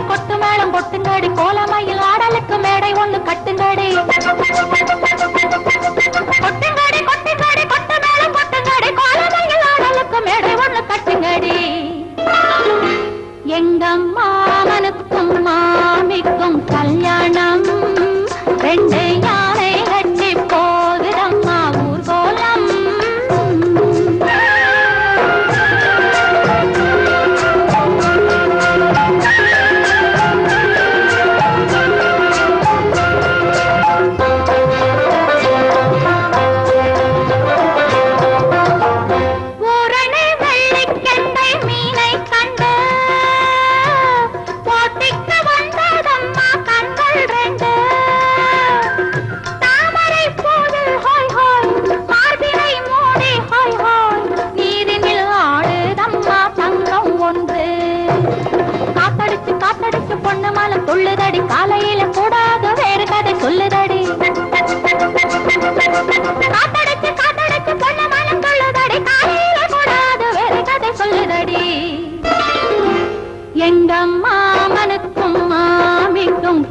கொட்டுங்கடி கோலமையில் ஆடலுக்கு மேடை ஒண்ணு கட்டுங்கடி. கொட்டுங்கடி கொட்டுங்கடி கொட்டு மேலும் கொட்டுங்கடி கோலமையில் ஆடலுக்கு மேடை ஒண்ணு கட்டுங்கடி. எங்க மாமனுக்கும் மாமிக்கும் கல்யாணம் ரெண்டு காலம் பொண்ணு துள்ளுதடி காலையில கூடாது வேறு கதை சொல்லுதடி. காத்தடிச்சு காத்தடிச்சு பொண்ணு மனம் துள்ளுதடி காலையில கூடாது வேறு கதை சொல்லுதடி. எங்க மாமனுக்கும் மாமிக்கும்